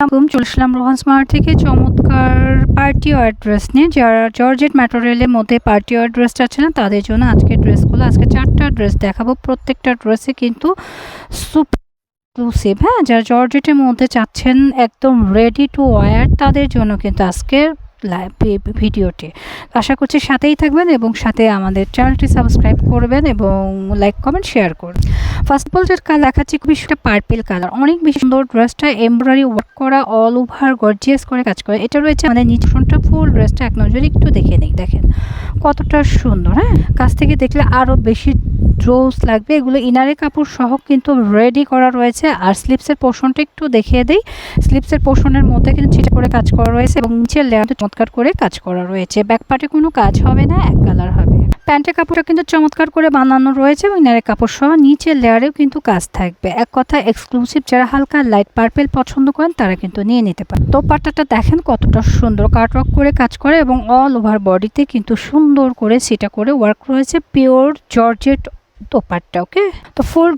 আসসালাম চলে রোহান স্মার্ট থেকে। চমৎকার পার্টি ওয়ার ড্রেস নিয়ে। যারা জর্জেট ম্যাটেরিয়ালের মধ্যে পার্টি ওয়ার ড্রেস না, তাদের জন্য আজকে ড্রেসগুলো আজকে চারটা ড্রেস দেখাবো। প্রত্যেকটা ড্রেসে কিন্তু সুপার এক্সক্লুসিভ হ্যাঁ? যারা জর্জেটের মধ্যে চাচ্ছেন একদম রেডি টু ওয়ার তাদের জন্য কিন্তু আজকের ভিডিওটি আশা করছি সাথেই থাকবেন এবং সাথে আমাদের চ্যানেলটি সাবস্ক্রাইব করবেন এবং লাইক, কমেন্ট, শেয়ার করবেন ফার্স্ট অফ অল যেটা দেখাচ্ছি, খুবই সেটা পার্পেল কালার অনেক বেশি সুন্দর ড্রেসটা এমব্রয়ডারি ওয়ার্ক করা অল ওভার গর্জিয়াস করে কাজ করে। এটা রয়েছে আমাদের নিচনটা ফুল ড্রেসটা এক নজরে একটু দেখে নেই, দেখেন। কতটা সুন্দর হ্যাঁ? কাছ থেকে দেখলে আরও বেশি ড্রোস লাগবে, এগুলো ইনারের কাপড় সহ কিন্তু রেডি করা রয়েছে। আর স্লিপসের পোর্শনটা একটু দেখিয়ে দিই। স্লিপসের পোর্শনের মধ্যে কিন্তু ছিটে করে কাজ করা রয়েছে এবং নিচের লেয়ারটা চমৎকার করে কাজ করা রয়েছে। ব্যাক পার্টে কোনো কাজ হবে না, এক কালার হবে। প্যান্টের কাপড়টা কিন্তু চমৎকার করে বানানো রয়েছে এবং ইনারের কাপড় সহ নিচের লেয়ারেও কিন্তু কাজ থাকবে। এক কথা এক্সক্লুসিভ যারা হালকা লাইট পার্পেল পছন্দ করেন, তারা কিন্তু নিয়ে নিতে পারেন। তো পাট্টাটা দেখেন কতটা সুন্দর। কাটওয়ার্ক করে কাজ করে এবং অল ওভার বডিতে কিন্তু সুন্দর করে সেটা করে ওয়ার্ক রয়েছে। পিওর জর্জেট দোপাট্টা ওকে তো ফুল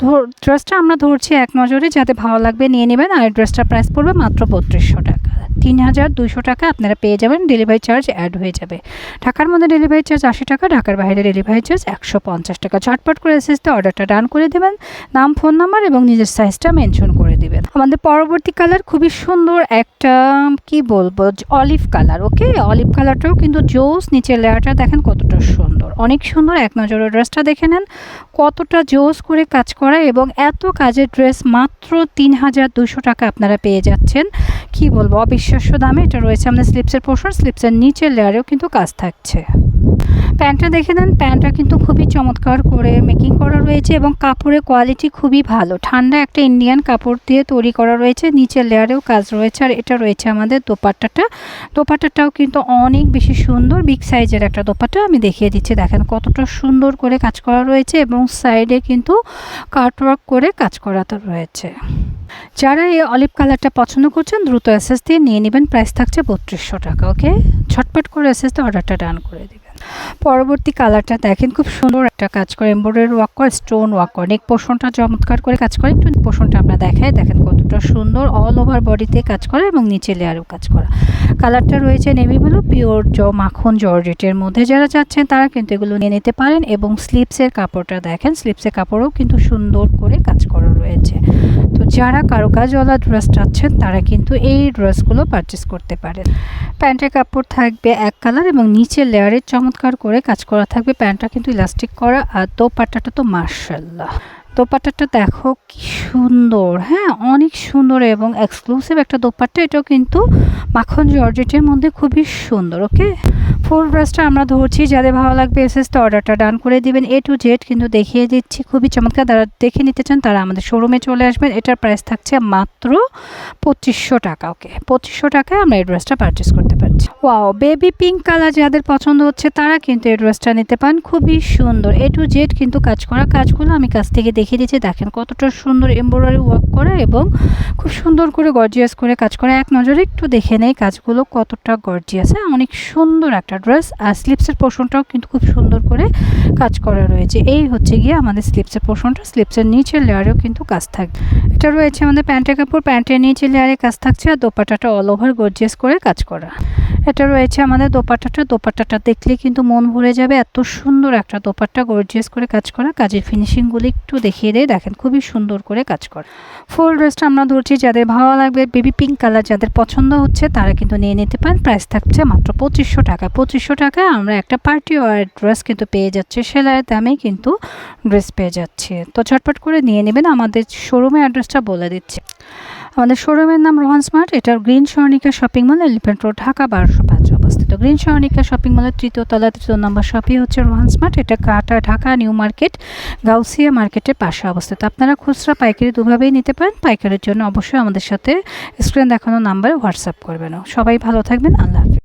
ড্রেসটা আমরা ধরছি এক নজরে, যাতে ভালো লাগবে নিয়ে নেবেন। আর ড্রেসটার প্রাইস পড়বে মাত্র বত্রিশশো টাকা। তিন হাজার দুশো টাকা আপনারা পেয়ে যাবেন ডেলিভারি চার্জ অ্যাড হয়ে যাবে। ঢাকার মধ্যে ডেলিভারি চার্জ আশি টাকা, ঢাকার বাইরে ডেলিভারি চার্জ একশো পঞ্চাশ টাকা। ঝটপট করে এসএসতে অর্ডারটা ডান করে দেবেন। নাম ফোন নাম্বার এবং নিজের সাইজটা মেনশন করে দেবেন। আমাদের পরবর্তী কালার খুবই সুন্দর একটা, কি বলব অলিভ কালার ওকে অলিভ কালারটাও কিন্তু জোস নিচের লেয়ারটা দেখেন কতটা সুন্দর। অনেক সুন্দর, এক নজরের ড্রেসটা দেখে নেন। কতটা জোস করে কাজ করা এবং এত কাজের ড্রেস মাত্র তিন হাজার দুশো টাকা আপনারা পেয়ে যাচ্ছেন। কি বলব, অবিশ্বাস্য দামে এটা রয়েছে আমাদের স্লিপসের পোর্শন স্লিপসের নিচের লেয়ারেও কিন্তু কাজ থাকছে। প্যান্টটা দেখে নেন। প্যান্টটা কিন্তু খুবই চমৎকার করে মেকিং করা রয়েছে এবং কাপড়ের কোয়ালিটি খুবই ভালো। ঠান্ডা একটা ইন্ডিয়ান কাপড় দিয়ে তৈরি করা রয়েছে। নিচের লেয়ারেও কাজ রয়েছে আর এটা রয়েছে আমাদের দোপাট্টাটা। দোপাট্টাটাও কিন্তু অনেক বেশি সুন্দর বিগ সাইজের একটা দোপাট্টা। আমি দেখিয়ে দিচ্ছি, দেখেন কতটা সুন্দর করে কাজ করা রয়েছে এবং সাইডে কিন্তু কাটওয়ার্ক করে কাজ করাতে রয়েছে। যারা এই অলিভ কালারটা পছন্দ করছেন, দ্রুত এসএস দিয়ে নিয়ে নেবেন। প্রাইস থাকছে বত্রিশশো টাকা, ওকে? ছটপট করে এসএস দিয়ে অর্ডারটা ডান করে দিবেন। পরবর্তী কালারটা দেখেন, খুব সুন্দর একটা কাজ করে, এমব্রয়ডারি ওয়ার্ক করে, স্টোন ওয়ার্ক করে। নেক পোষণটা চমৎকার করে কাজ করে। একটু পোষণটা আমরা দেখাই। দেখেন কতটা সুন্দর অল ওভার বডিতে কাজ করা এবং নিচে লেয়ারও কাজ করা। কালারটা রয়েছে নেভি ব্লু পিওর জ, মাখন জর্জেটের মধ্যে। যারা চাচ্ছেন, তারা কিন্তু এগুলো নিয়ে নিতে পারেন এবং স্লিপসের কাপড়টা দেখেন স্লিপসের কাপড়ও কিন্তু সুন্দর করে কাজ করা রয়েছে। তো যারা কারুকাজওয়ালা ড্রেস চাচ্ছেন, তারা কিন্তু এই ড্রেসগুলো পারচেস করতে পারেন। প্যান্টের কাপড় থাকবে এক কালার এবং নিচের লেয়ারের চমৎকার করে কাজ করা থাকবে। প্যান্টটা কিন্তু ইলাস্টিক করা আর দোপাট্টাটা তো মার্শাল্লাহ দোপাট্টাটা দেখো কি সুন্দর হ্যাঁ? অনেক সুন্দর এবং এক্সক্লুসিভ একটা দোপাট্টা। এটাও কিন্তু মাখন জর্জেটের মধ্যে খুবই সুন্দর ওকে ফুল ড্রেসটা আমরা ধরছি, যাদের ভালো লাগবে এসএসটা অর্ডারটা ডান করে দিবেন এ টু জেড কিন্তু দেখিয়ে দিচ্ছি, খুবই চমৎকার যারা দেখে নিতে চান, তারা আমাদের শোরুমে চলে আসবেন, এটার প্রাইস থাকছে মাত্র পঁচিশশো টাকা ওকে পঁচিশশো টাকায় আমরা এই ড্রেসটা পারচেস করতে পারছি। ওয়াও বেবি পিঙ্ক কালার যাদের পছন্দ হচ্ছে, তারা কিন্তু এই ড্রেসটা নিতে পান খুবই সুন্দর। এ টু জেড কিন্তু কাজ করা কাজগুলো আমি কাছ থেকে দেখিয়ে দিচ্ছি, দেখেন কতটা সুন্দর এমব্রয়ডারি ওয়ার্ক করা এবং খুব সুন্দর করে গর্জিয়াস করে কাজ করা। এক নজরে একটু দেখে নেই কাজগুলো কতটা গর্জিয়াস হ্যাঁ? অনেক সুন্দর একটা ড্রেস আর স্লিপসের পোর্শনটাও কিন্তু খুব সুন্দর করে কাজ করা রয়েছে। এই হচ্ছে গিয়ে আমাদের স্লিপসের পোর্শনটা স্লিপসের নিচের লেয়ারেও কিন্তু কাজ থাকবে। এটা রয়েছে আমাদের প্যান্টের কাপড়। প্যান্টের নিচে লেয়ারে কাজ থাকছে আর দোপাটাটা অল ওভার গর্জিয়াস করে কাজ করা। এটা রয়েছে আমাদের দোপাট্টাটা। দোপাট্টাটা দেখলে কিন্তু মন ভরে যাবে। এত সুন্দর একটা দোপাট্টা গর্জিয়াস করে কাজ করা। কাজের ফিনিশিংগুলি একটু দেখিয়ে দেয়। দেখেন, খুবই সুন্দর করে কাজ করা। ফুল ড্রেসটা আমরা ধরছি যাদের ভালো লাগবে বেবি পিঙ্ক কালার যাদের পছন্দ হচ্ছে, তারা কিন্তু নিয়ে নিতে পারেন। প্রাইস থাকছে মাত্র পঁচিশশো টাকা। পঁচিশশো টাকায় আমরা একটা পার্টি ওয়ার ড্রেস কিন্তু পেয়ে যাচ্ছে সেলাইয়ের দামেই কিন্তু ড্রেস পেয়ে যাচ্ছে। তো ঝটপট করে নিয়ে নেবেন, আমাদের শোরুমের অ্যাড্রেসটা বলে দিচ্ছে। আমাদের শোরুমের নাম রোহান স্মার্ট, এটার green Swarnika shopping mall elephant road, Dhaka বারোশো পাঁচ অবস্থিত। গ্রিন স্বর্ণিকা শপিং মলের তৃতীয় তলা, তৃতীয় নম্বর শপই হচ্ছে রোহান স্মার্ট, এটা কাটা, ঢাকা, নিউ মার্কেট, গাউসিয়া মার্কেটের পাশে অবস্থিত। আপনারা খুচরা পাইকারি দুভাবেই নিতে পারেন, পাইকারির জন্য অবশ্যই আমাদের সাথে স্ক্রিন দেখানো নাম্বারে হোয়াটসঅ্যাপ করবেন। সবাই ভালো থাকবেন, আল্লাহ হাফিজ।